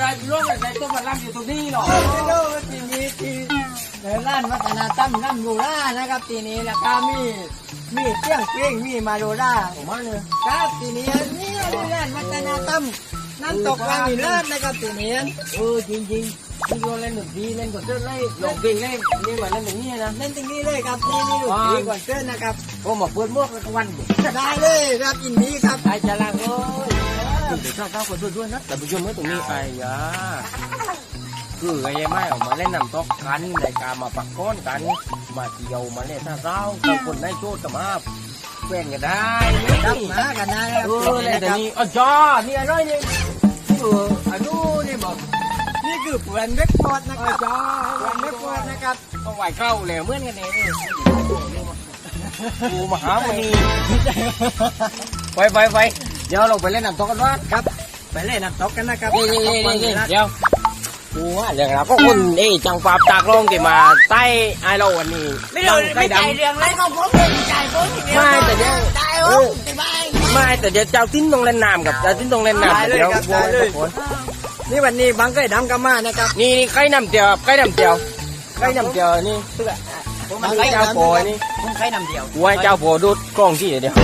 จะร่วมในต้นมันร่ำอยู่ตรงนี้หรอไม่รู้ว่าทีนี้ที่ในร้านวัฒนธรรมน้ำโรล่านะครับทีนี้แล้วก็มีมีเสียงเพลงมีมาโรล่าผมว่าเลยครับทีนี้นี่ร้านวัฒนธรรมน้ำตกวังหินลาดนะครับทีนี้เออจริงจริงที่โยนเล่นดนตรีเล่นกดเต้นเล่นลงเพลงเล่นนี่เหมือนเล่นอย่างนี้นะเล่นตรงนี้เลยครับนี่นี่ดูดีก่อนเชิญนะครับผมมาเปิดมวกแล้วก็วันได้เลยครับยินดีครับไอ้จะล่างเอ้ยเดี๋ยวเจ้าเจ้าคนด้วยด้วยนะแต่ผู้ชมไม่ตรงนี้ไอ้ยาคือไอ้ไม่ออกมาเล่นน้ำตกกันในการมาปักก้อนกัน มาเที่ยวมาเล่นท่าเร้าเจ้าคนได้โชดกับมาแฟนกันได้ครับมากันนะครับเออเล่นแต่นี้อ๋อจ้านี่อะไรนี่เอออันนู้นนี่บอกนี่คือเปลือนเรคคอดนะครับเปลือนเรคคอดนะครับต้องไหวเข้าแล้วเมื่อนกันเองกูมหาวันนี้ไปไปไป เดี๋ยวเราไปเล่นน้ำตกกันว่าครับ ไปเล่นน้ำตกกันนะครับนี่นี่นี่นี่เดี๋ยวกูว่าเรื่องเราก็คุณเอ้จังปาบตากลงที่มาใต้ไอ้เราวันนี้ไม่รู้ไม่ใจเรื่องอะไรของผมเลยใจผมทีเดียวไม่แต่เดี๋ยวได้โอ้สบายไม่แต่เดี๋ยวเจ้าทิ้นต้องเล่นน้ำกับเจ้าทิ้นต้องเล่นน้ำได้เลยเดี๋ยวครับได้เลยนี่วันนี้บังเกยดำกันมานะครับนี่นี่ใกล้น้ำเจียวใกล้น้ำเจียวใกล้น้ำเจียวนี่บังเจ้าโปยนี่ผมใช้น้ำเดียวกูให้เจ้าโปดูดกล้องที่เดียว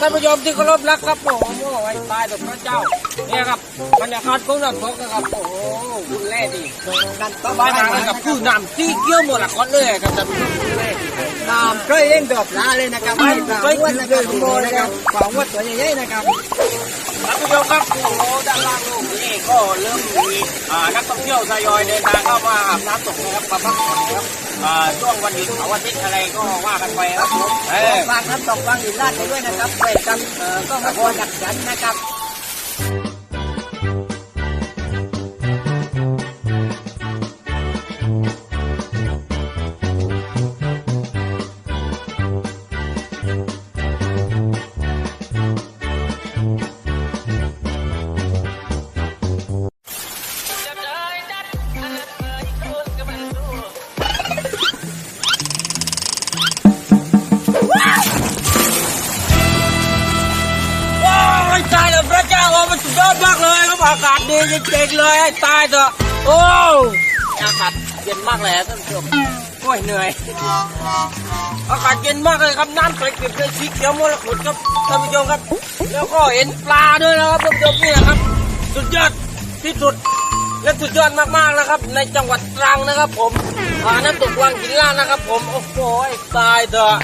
ท่านผู้ชมที่เคารพรักครับโอ้โหไอ้ตายต่อพระเจ้า เนี่ยครับบรรยากาศของน้ำตกนะครับ โอ้โหคุณแร่ดีกันต่อบ้านทางนะครับคือน้ำที่เกี่ยวหมดละคนเลยครับท่านผู้ชม คุณแร่ดีน้ำเคยเล่นดอกลาเลยนะครับไม่ปลาวัดนะครับโมนะครับปลาวัดตัวใหญ่ๆนะครับท่านผู้ชมครับโอ้โหด้านล่างโลกนี้ก็เริ่มมีอ่านักท่องเที่ยวทยอยเดินทางเข้ามาอาบน้ำตกนะครับมาพักผ่อนนะครับอ่าช่วงวันหยุดเสาร์อาทิตย์อะไรก็ว่ากันไปครับผมเออฝากน้ำตกวังหินลาดไปด้วยนะครับไปกันเอ่อก็มาคอยดักฉันนะครับ อากาศดีจริงๆเลยให้ตายเถอะโอ้อากาศเย็นมากเลยท่านผู้ชมโอ้ยเหนื่อย อากาศเย็นมากเลยครับน้ำใสเก็บเลยสีเขียวมรกตครับท่านผู้ชมครับ แล้วก็เห็นปลาด้วยนะครับท่านผู้ชมนี่นะครับ สุดยอดที่สุดและสุดยอดมากๆนะครับ ในจังหวัดตรังนะครับ ผมอ่าน้ำตกวังหินล่างนะครับ ผมโอ้โหตายเถอะ